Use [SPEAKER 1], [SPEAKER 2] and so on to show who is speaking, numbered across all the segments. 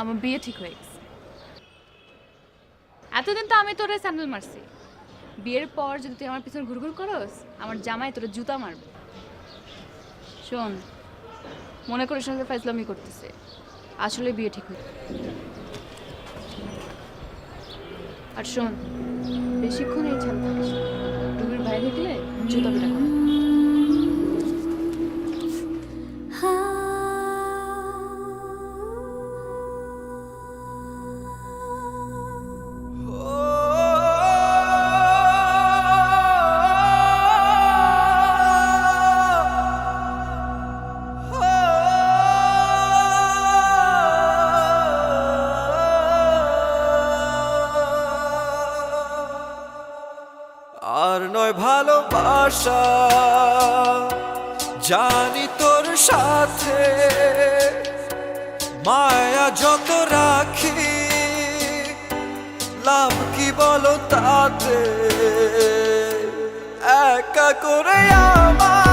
[SPEAKER 1] আমার বিয়ে ঠিক হয়ে গেছে। এতদিন তো আমি তোরে স্যান্ডেল মারছি। বিয়ের পর যদি তুই আমার পিছনে ঘুরঘুর করস, আমার জামাই তোরে জুতা মারবে। শোন, মনে করিস না যে ফাইজলামি করতেছে। আসলে বিয়ে ঠিক হয়ে আর শোন, বেশিক্ষণ এই ছাড় ভাই দেখলে জুতা পিটা করে।
[SPEAKER 2] ভালোবাসা জানি তোর সাথে মায়া যত রাখি লাভ কি বলো তাতে? একা করে আমায়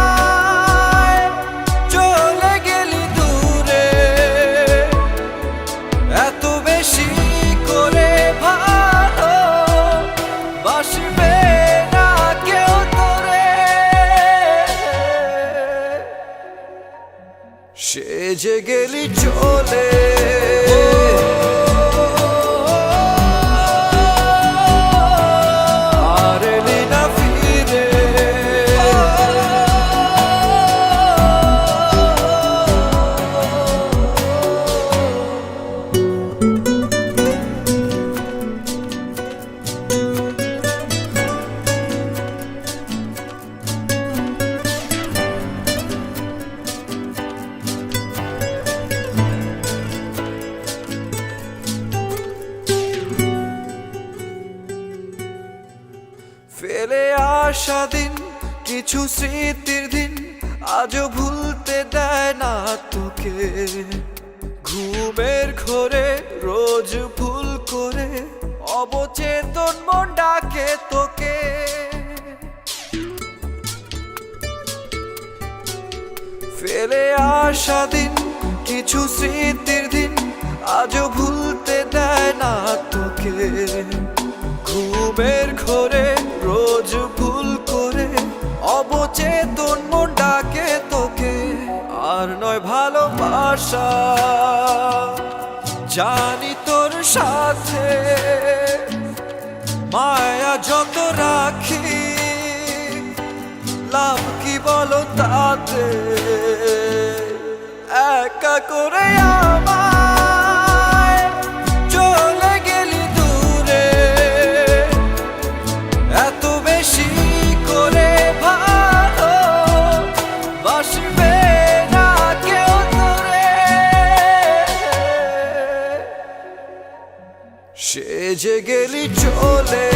[SPEAKER 2] সেজে গেলি চলে ফেলে আসা দিন, কিছু স্মৃতির দিন আজও ভুলতে দেয় না তোকে। ঘুমের ঘরে রোজ ভুল করে অবচেতন মন ডাকে তোকে। ফেলে আসা দিন, কিছু স্মৃতির দিন আজও ভুলতে দেয় না তোকে। ঘুমের ঘরে জানি তোর সাথে। মায়া যত রাখি লাভ কি বলো তাতে? একা করে সেজে গেলি চলে।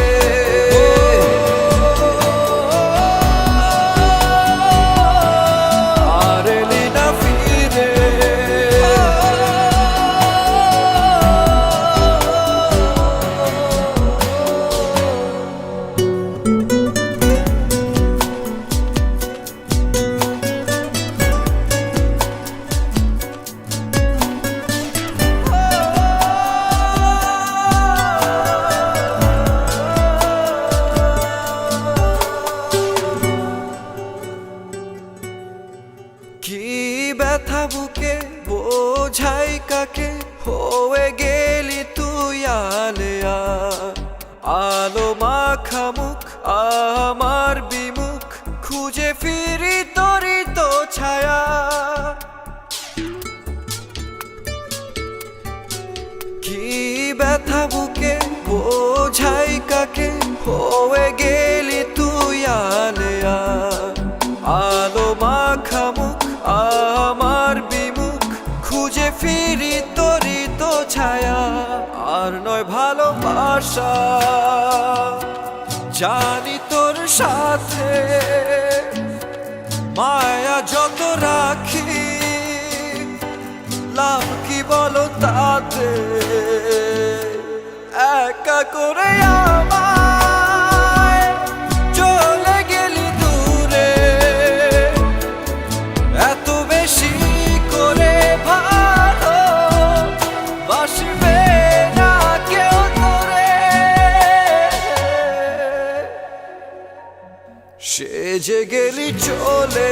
[SPEAKER 2] কাকে হয়ে গেলি তুই আলেয়া? আলো মাখা মুখ আমার বিমুখ খুঁজে ফিরি আর নয় ভালোবাসা। জানি তোর সাথে মায়া যত রাখি লাভ কি বলো তাতে? একা করে সে যে গেলি চলে।